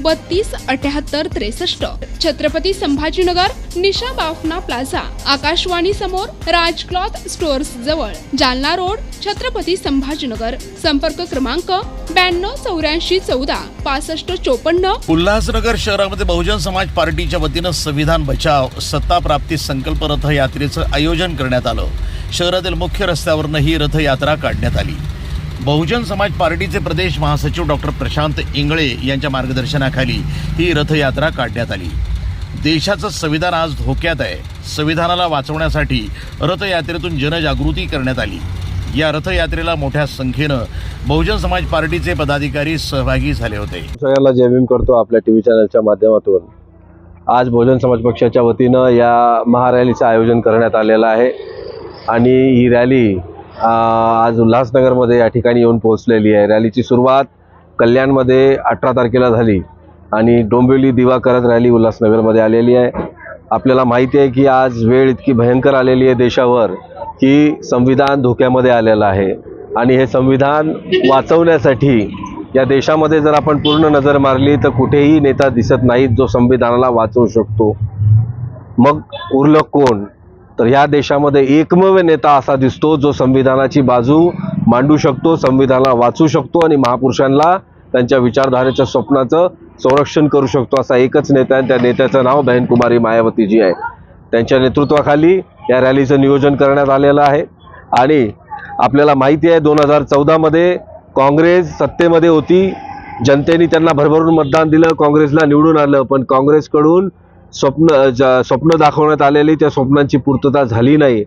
बत्तीस अठ्याहत्तर त्रेसष्ट. छत्रपती संभाजीनगर निशा बाफना प्लाझा. आकाशवाणी समोर राज क्लॉथ स्टोअर्स जवळ. जालना रोड छत्रपती संभाजीनगर. संपर्क क्रमांक ब्याण्णव चौऱ्याऐंशी चौदा पासष्ट चोपन्न. उल्हासनगर शहरामध्ये बहुजन समाज पार्टीच्या वतीनं संविधान बचाव सत्ता प्राप्ती संकल्प रथयात्रेचं आयोजन करण्यात आलं. शहरातील मुख्य रस्त्यावरनं ही रथयात्रा काढण्यात आली. बहुजन समाज पार्टीचे प्रदेश महासचिव डॉक्टर प्रशांत इंगळे यांच्या मार्गदर्शनाखाली ही रथयात्रा काढण्यात आली. देशाचं संविधान आज धोक्यात आहे. संविधानाला वाचवण्यासाठी रथयात्रेतून जनजागृती करण्यात आली. या रथयात्रेला मोठ्या संख्येनं बहुजन समाज पार्टीचे पदाधिकारी सहभागी झाले होते. सगळ्यांना जय भीम करतो आपल्या टी व्ही चॅनलच्या माध्यमातून. आज बहुजन समाज पक्षाच्या वतीनं या महारॅलीचं आयोजन करण्यात आलेलं आहे. आणि ही रॅली आज उल्हासनगरमध्ये या ठिकाणी येऊन पोहोचलेली आहे. रॅलीची सुरुवात कल्याणमध्ये अठरा तारखेला झाली आणि डोंबिवली दिवा करत रॅली उल्हासनगरमध्ये आलेली आहे. आपल्याला माहिती आहे की आज वेळ इतकी भयंकर आलेली आहे देशावर की संविधान धोक्यामध्ये आलेलं आहे. आणि हे संविधान वाचवण्यासाठी या देशामध्ये जर आपण पूर्ण नजर मारली तर कुठेही नेता दिसत नाहीत जो संविधानाला वाचवू शकतो. मग उरलं कोण? तर ह्या देशामध्ये एकमेव नेता असा दिसतो जो संविधानाची बाजू मांडू शकतो संविधानाला वाचू शकतो आणि महापुरुषांना त्यांच्या विचारधारेच्या स्वप्नाचं संरक्षण करू शकतो असा एकच नेता आहे. त्या नेत्याचं नाव बहनकुमारी मायावतीजी आहे. त्यांच्या नेतृत्वाखाली या रॅलीचं नियोजन करण्यात आलेलं आहे. आणि आपल्याला माहिती आहे दोन हजार चौदामध्ये काँग्रेस सत्तेमध्ये होती. जनतेने त्यांना भरभरून मतदान दिलं काँग्रेसला निवडून आलं पण काँग्रेसकडून स्वप्न ज- स्वप्न दाखवण्यात आलेली त्या स्वप्नांची पूर्तता झाली नाही.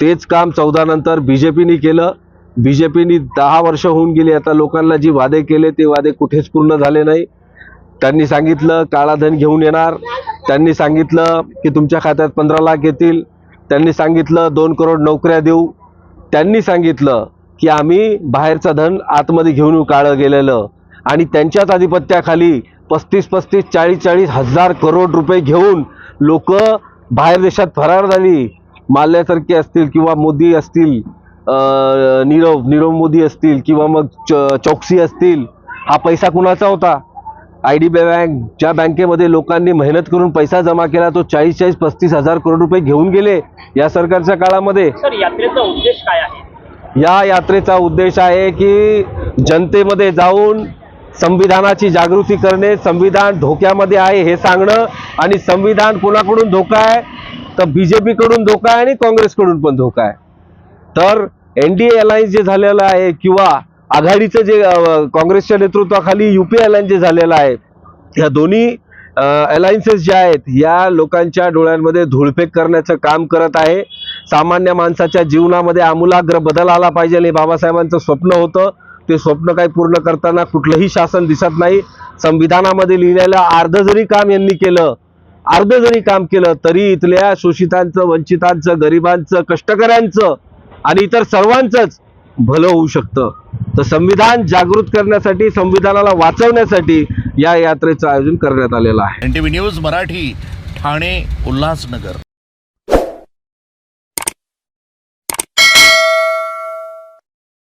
तेच काम चौदा नंतर बी जे पीने केलं. बी जे पीने दहा वर्ष होऊन गेली आता लोकांना जी वादे केले ते वादे कुठेच पूर्ण झाले नाही. त्यांनी सांगितलं काळा धन घेऊन येणार. त्यांनी सांगितलं की तुमच्या खात्यात पंधरा लाख येतील. त्यांनी सांगितलं दोन करोड नोकऱ्या देऊ. त्यांनी सांगितलं की आम्ही बाहेरचं धन आतमध्ये घेऊन येऊ काळं गेलेलं आणि त्यांच्याच आधिपत्याखाली पस्तीस पस्तीस चाळीस चाळीस हजार करोड रुपये घेऊन लोक बाहेर देशात फरार झाली. माल्यासारखे असतील किंवा मोदी असतील नीरव नीरव मोदी असतील किंवा मग च चौकसी असतील हा पैसा कुणाचा होता? आय डी बी बँक ज्या बँकेमध्ये लोकांनी मेहनत करून पैसा जमा केला तो चाळीस चाळीस पस्तीस हजार करोड रुपये घेऊन गेले या सरकारच्या काळामध्ये. यात्रेचा उद्देश काय आहे? या यात्रेचा उद्देश आहे की जनतेमध्ये जाऊन संविधानाची जागृती करणे संविधान धोक्यामध्ये आहे हे सांगणं आणि संविधान कोणाकडून धोका आहे? तर बी जे पीकडून धोका आहे आणि काँग्रेसकडून पण धोका आहे. तर एन डी ए अलायन्स जे झालेलं आहे किंवा आघाडीचं जे काँग्रेसच्या नेतृत्वाखाली यू पी अलायन्स जे झालेलं आहे या दोन्ही अलायन्सेस ज्या आहेत या लोकांच्या डोळ्यांमध्ये धुळफेक करण्याचं काम करत आहे. सामान्य माणसाच्या जीवनामध्ये आमूलाग्र बदल आला पाहिजे हे बाबासाहेबांचं स्वप्न होतं. ते स्वप्न काही पूर्ण करताना कुठलंही शासन दिसत नाही. संविधानामध्ये लिहिलेलं अर्ध जरी काम यांनी केलं अर्ध जरी काम केलं तरी इथल्या शोषितांचं वंचितांचं गरिबांचं कष्टकऱ्यांचं आणि इतर सर्वांचंच भलं होऊ शकतं. तर संविधान जागृत करण्यासाठी संविधानाला वाचवण्यासाठी या यात्रेचं आयोजन करण्यात आलेलं आहे. N T V news Marathi Thane Ulhasnagar.